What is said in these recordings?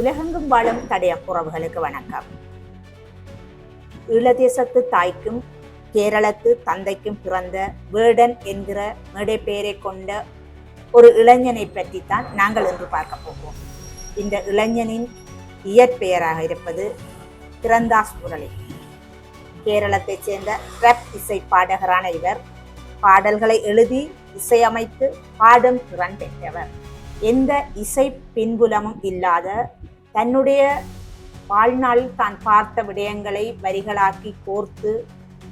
உலகெங்கும் வாழும் தடைய உறவுகளுக்கு வணக்கம். ஈழதேசத்து தாய்க்கும் கேரளத்து தந்தைக்கும் பிறந்த வேடன் என்கிற மேடை பெயரை கொண்ட ஒரு இளைஞனை பற்றித்தான் நாங்கள் இன்று பார்க்க போகிறோம். இந்த இளைஞனின் இயற்பெயராக இருப்பது திறந்தாஸ் முரளி. கேரளத்தைச் சேர்ந்த ரப் இசை பாடகரான இவர் பாடல்களை எழுதி இசையமைத்து பாடும் திறன் பெற்றவர். எந்த இசை பின்புலமும் இல்லாத தன்னுடைய வாழ்நாளில் தான் பார்த்த விடயங்களை வரிகளாக்கி கோர்த்து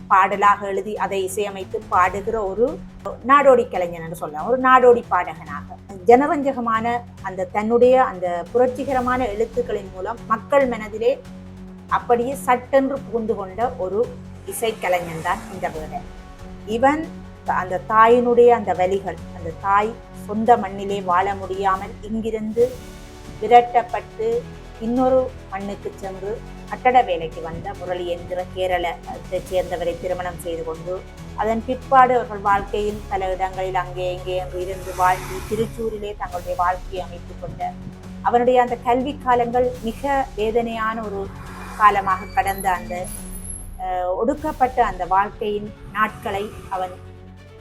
பாடலாக எழுதி அதை இசையமைத்து பாடுகிற ஒரு நாடோடி கலைஞன் என்று சொல்லலாம். ஒரு நாடோடி பாடகனாக. ஜனரஞ்சகமான அந்த தன்னுடைய அந்த புரட்சிகரமான எழுத்துக்களின் மூலம் மக்கள் மனதிலே அப்படியே சட்டென்று புகுந்து கொண்ட ஒரு இசைக்கலைஞன் தான் இந்த வேடன் இவன் அந்த தாயினுடைய அந்த வலிகள் அந்த தாய் சொந்த மண்ணிலே வாழ முடியாமல் இங்கிருந்து விரட்டப்பட்டு இன்னொரு மண்ணுக்கு சென்று கட்டட வேலைக்கு வந்த முரளி என்கிற கேரளத்தை சேர்ந்தவரை திருமணம் செய்து கொண்டு அதன் பிற்பாடு அவர்கள் வாழ்க்கையில் பல இடங்களில் அங்கே இங்கே என்று இருந்து வாழ்ந்து திருச்சூரிலே தங்களுடைய வாழ்க்கையை அமைத்து கொண்ட. அவனுடைய அந்த கல்வி காலங்கள் மிக வேதனையான ஒரு காலமாக கடந்த அந்த ஒடுக்கப்பட்ட அந்த வாழ்க்கையின் நாட்களை அவன்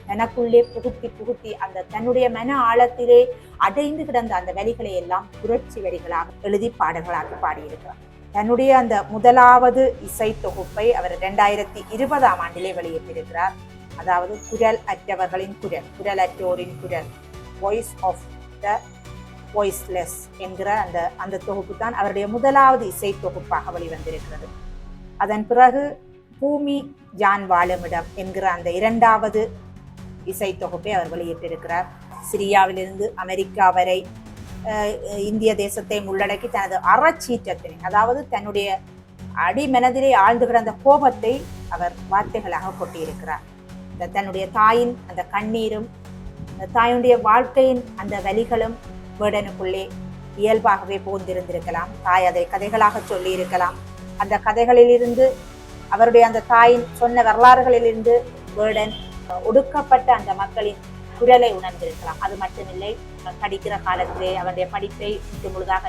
தனக்குள்ளே புகுத்தி புகுத்தி அந்த தன்னுடைய மன ஆழத்திலே அடைந்து கிடந்த அந்த வரிகளை எல்லாம் புரட்சி வரிகளாக எழுதி பாடல்களாக பாடியிருக்கிறார். தன்னுடைய அந்த முதலாவது இசை தொகுப்பை அவர் இரண்டாயிரத்தி இருபதாம் ஆண்டிலே வெளியிட்டிருக்கிறார். அதாவது குரல் அற்றவர்களின் குரல் குரல் அற்றோரின் குரல் வாய்ஸ் ஆஃப் த வாய்ஸ்லெஸ் என்கிற அந்த அந்த தொகுப்பு தான் அவருடைய முதலாவது இசை தொகுப்பாக வெளிவந்திருக்கிறது. அதன் பிறகு பூமி ஜான் வாழுமிடம் என்கிற அந்த இரண்டாவது இசை தொகுப்பை அவர் வெளியிட்டிருக்கிறார். சிரியாவிலிருந்து அமெரிக்கா வரை இந்திய தேசத்தை உள்ளடக்கி தனது அறச்சீற்றத்தினை அதாவது தன்னுடைய அடிமனதிலே ஆழ்ந்து கிடந்த கோபத்தை அவர் வார்த்தைகளாக கொட்டியிருக்கிறார். இந்த தன்னுடைய தாயின் அந்த கண்ணீரும் அந்த தாயினுடைய வாழ்க்கையின் அந்த வலிகளும் வேடனுக்குள்ளே இயல்பாகவே புகுந்திருந்திருக்கலாம். தாய் அதை கதைகளாக சொல்லியிருக்கலாம். அந்த கதைகளிலிருந்து அவருடைய அந்த தாயின் சொன்ன வரலாறுகளிலிருந்து வேடன் ஒடுக்கப்பட்ட அந்த மக்களின் குரலை உணர்ந்திருக்கலாம். அது மட்டுமில்லை படிக்கிற காலத்திலே அவனுடைய படிப்பை முற்று முழுதாக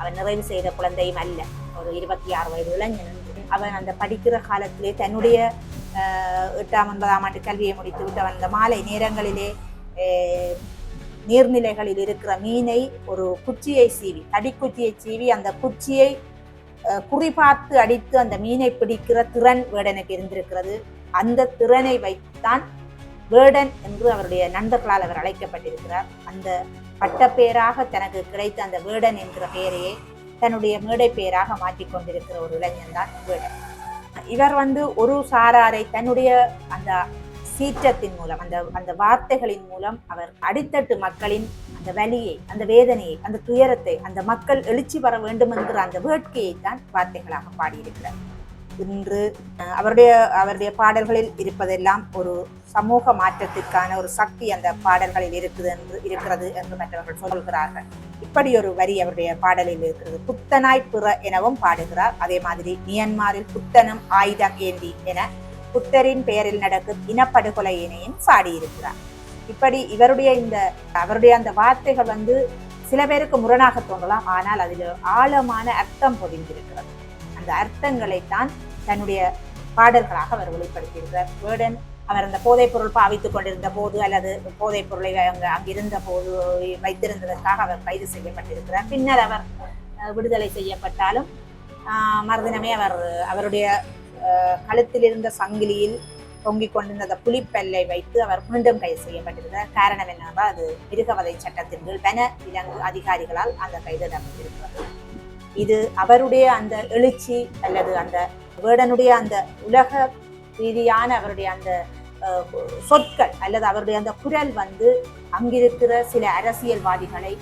அவன் நிறைவு செய்த குழந்தையும் அல்ல. ஒரு இருபத்தி ஆறு வயது இளைஞன். அவன் அந்த படிக்கிற காலத்திலே தன்னுடைய எட்டாம் ஒன்பதாம் ஆண்டு கல்வியை முடித்துவிட்டு அவன் அந்த மாலை நேரங்களிலே நீர்நிலைகளில் இருக்கிற மீனை ஒரு குச்சியை சீவி தடிக்குச்சியை சீவி அந்த குச்சியை குறிபார்த்து அடித்து அந்த மீனை பிடிக்கிற திறன் வேடனுக்கு இருந்திருக்கிறது. அந்த திறனை வைத்து தான் வேர்டன் என்று அவருடைய நண்பர்களால் அவர் அழைக்கப்பட்டிருக்கிறார். அந்த பட்டப்பேராக தனக்கு கிடைத்த அந்த வேர்டன் என்கிற பெயரையே தன்னுடைய மேடை பெயராக மாற்றிக்கொண்டிருக்கிற ஒரு இளைஞன் தான் வேர்டன் இவர் வந்து ஒரு சாராரை தன்னுடைய அந்த சீற்றத்தின் மூலம் அந்த அந்த வார்த்தைகளின் மூலம் அவர் அடித்தட்டு மக்களின் அந்த வலியை அந்த வேதனையை அந்த துயரத்தை அந்த மக்கள் எழுச்சி வர வேண்டும் என்கிற அந்த வேட்கையை தான் வார்த்தைகளாக பாடியிருக்கிறார். இன்று அவருடைய அவருடைய பாடல்களில் இருப்பதெல்லாம் ஒரு சமூக மாற்றத்திற்கான ஒரு சக்தி அந்த பாடல்களில் இருக்குது என்று இருக்கிறது என்று மற்றவர்கள் சொல்கிறார்கள். இப்படி ஒரு வரி அவருடைய பாடலில் இருக்கிறது. புத்தனாய் பிற எனவும் பாடுகிறார். அதே மாதிரி மியன்மாரில் புத்தனும் ஆயுதம் ஏந்தி என புத்தரின் பெயரில் நடக்கும் இனப்படுகொலையினையும் பாடியிருக்கிறார். இப்படி இவருடைய இந்த அவருடைய அந்த வார்த்தைகள் வந்து சில பேருக்கு முரணாக தோன்றலாம். ஆனால் அதில் ஆழமான அர்த்தம் பொதிந்திருக்கிறது. அந்த அர்த்தங்களைத்தான் தன்னுடைய பாடல்களாக அவர் வெளிப்படுத்தியிருக்கிறார். வேர்டன் அவர் அந்த போதைப் பொருள் பாவித்துக் கொண்டிருந்த போது அல்லது போதைப் பொருளை அங்கு அங்கிருந்த போது வைத்திருந்ததற்காக அவர் கைது செய்யப்பட்டிருக்கிறார். பின்னர் அவர் விடுதலை செய்யப்பட்டாலும் மறுதினமே அவர் அவருடைய கழுத்தில் இருந்த சங்கிலியில் தொங்கிக் கொண்டிருந்த அந்த புலிப்பல்லை வைத்து அவர் மீண்டும் கைது செய்யப்பட்டிருக்கிறார். காரணம் என்னவென்றால் அது மிருகவதை சட்டத்தின் கீழ் வன விலங்கு அதிகாரிகளால் அந்த கைது இடம்பெற்றிருக்கிறது இது அவருடைய அந்த எழுச்சி அல்லது அந்த வேடனுடைய அந்த உலக ரீதியான அவருடைய அந்த சொற்கள் அல்லது அவருடைய அந்த குரல் வந்து அங்கிருக்கிற சில அரசியல்வாதிகளை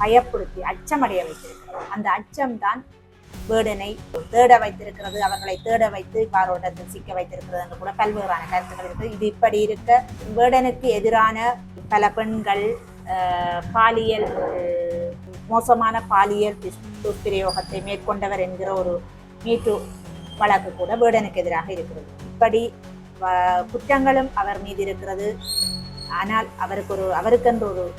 பயப்படுத்தி அச்சமடைய வைத்திருக்கிறது அந்த அச்சம்தான் வேடனை தேட வைத்திருக்கிறது அவர்களை தேட வைத்து பாரோட்டத்தில் சிக்க வைத்திருக்கிறது என்று கூட பல்வேறான கருத்துக்கள் இருக்கு இது இப்படி இருக்க வேடனுக்கு எதிரான பல பெண்கள் பாலியல் மோசமான பாலியல் துஷ்- துஷ்பிரயோகத்தை மேற்கொண்டவர் என்கிற ஒரு மீட்டு வழக்கு கூட வேடனுக்கு எதிராக இருக்கிறது. இப்படி வ- குற்றங்களும் அவர் மீது இருக்கிறது. ஆனால் அவருக்கு ஒரு அவருக்கென்று ஒரு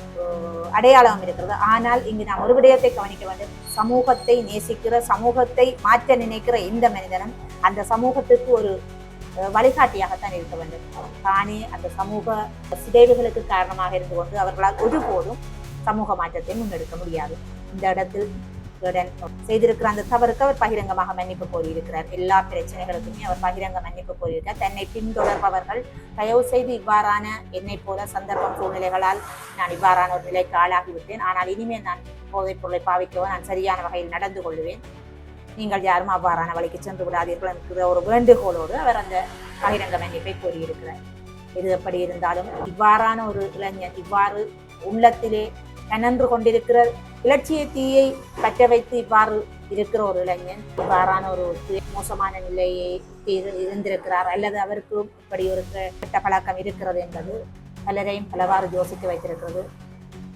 அடையாளம் இருக்கிறது. ஆனால் இங்கு நாம் ஒரு விடயத்தை கவனிக்க வேண்டும். சமூகத்தை நேசிக்கிற சமூகத்தை மாற்ற நினைக்கிற இந்த மனிதனும் அந்த சமூகத்துக்கு ஒரு வழிகாட்டியாகத்தான் இருக்க வேண்டும். தானே அந்த சமூக சிதைவுகளுக்கு காரணமாக இருந்து கொண்டு அவர்களால் ஒருபோதும் சமூக மாற்றத்தை முன்னெடுக்க முடியாது. இந்த இடத்தில் செய்திருக்கிற அந்த தவறுக்கு அவர் பகிரங்கமாக மன்னிப்பு கோரியிருக்கிறார். எல்லா பிரச்சனைகளுக்குமே அவர் பகிரங்க மன்னிப்பு கோரியிருக்கார் தன்னை பின்தொடர்பவர்கள் தயவு செய்து இவ்வாறான என்னை போல சந்தர்ப்பம் சூழ்நிலைகளால் நான் இவ்வாறான ஒரு நிலைக்கு ஆளாகிவிட்டேன். ஆனால் இனிமேல் நான் போதைப் பொருளை பாவிக்கவோ நான் சரியான வகையில் நடந்து கொள்வேன். நீங்கள் யாரும் அவ்வாறான வழிக்கு சென்று விடாதீர்கள் என்கிற ஒரு வேண்டுகோளோடு அவர் அந்த பகிரங்க மன்னிப்பை கோரியிருக்கிறார். எது எப்படி இருந்தாலும் இவ்வாறான ஒரு இளைஞன் இவ்வாறு உள்ளத்திலே கனன்று கொண்டிருக்கிற இலட்சிய தீயை பற்ற வைத்து இவ்வாறு இருக்கிற ஒரு இளைஞன் இவ்வாறான ஒரு மோசமான நிலையை இருந்திருக்கிறார். அல்லது அவருக்கு இப்படி ஒரு கெட்ட பழக்கம் இருக்கிறது என்பது பலரையும் பலவாறு யோசிக்க வைத்திருக்கிறது.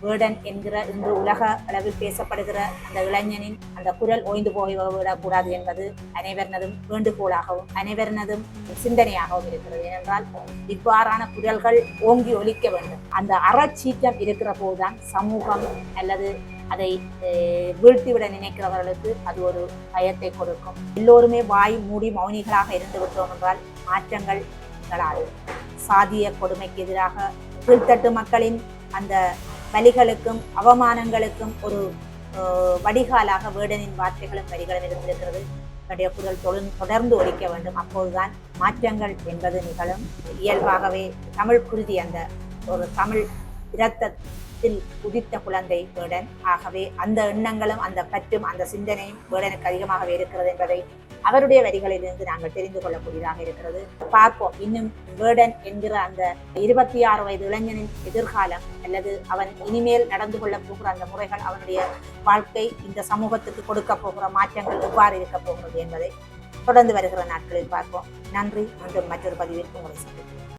வேடன் என்கிற இன்று உலக அளவில் பேசப்படுகிற அந்த இளைஞனின் அந்த குரல் ஓய்ந்து போய்விடக்கூடாது என்பது அனைவரினதும் வேண்டுகோளாகவும் அனைவரினதும் சிந்தனையாகவும் இருக்கிறது. ஏனென்றால் இவ்வாறான குரல்கள் ஓங்கி ஒலிக்க வேண்டும். அந்த அறச்சீற்றம் இருக்கிற போதுதான் சமூகம் அல்லது அதை வீழ்த்திவிட நினைக்கிறவர்களுக்கு அது ஒரு பயத்தை கொடுக்கும். எல்லோருமே வாய் மூடி மௌனிகளாக இருந்து விட்டோம் என்றால் மாற்றங்கள் நிகழாது. சாதிய கொடுமைக்கு எதிராக கீழ்த்தட்டு மக்களின் அந்த வலிகளுக்கும் அவமானங்களுக்கும் ஒரு வடிகாலாக வேடனின் வார்த்தைகளும் வரிகளும் இருந்திருக்கிறது. தன்னுடைய குரல் தொழில் தொடர்ந்து ஒலிக்க வேண்டும். அப்போதுதான் மாற்றங்கள் என்பது நிகழும். இயல்பாகவே தமிழ் குருதி அந்த ஒரு தமிழ் இரத்தத்தில் உதித்த குழந்தை வேடன். ஆகவே அந்த எண்ணங்களும் அந்த பற்றும் அந்த சிந்தனையும் வேடனுக்கு அதிகமாகவே இருக்கிறது என்பதை அவருடைய வரிகளிலிருந்து நாங்கள் தெரிந்து கொள்ளக்கூடியதாக இருக்கிறது. பார்ப்போம். இன்னும் வேர்டன் என்கிற அந்த இருபத்தி ஆறு வயது இளைஞனின் எதிர்காலம் அல்லது அவன் இனிமேல் நடந்து கொள்ள போகிற அந்த முறைகள் அவனுடைய வாழ்க்கை இந்த சமூகத்துக்கு கொடுக்க போகிற மாற்றங்கள் எவ்வாறு இருக்க போகிறது என்பதை தொடர்ந்து வருகிற நாட்களில் பார்ப்போம். நன்றி. மற்றும் மற்றொரு பதிவில் உங்களை சந்திப்போம்.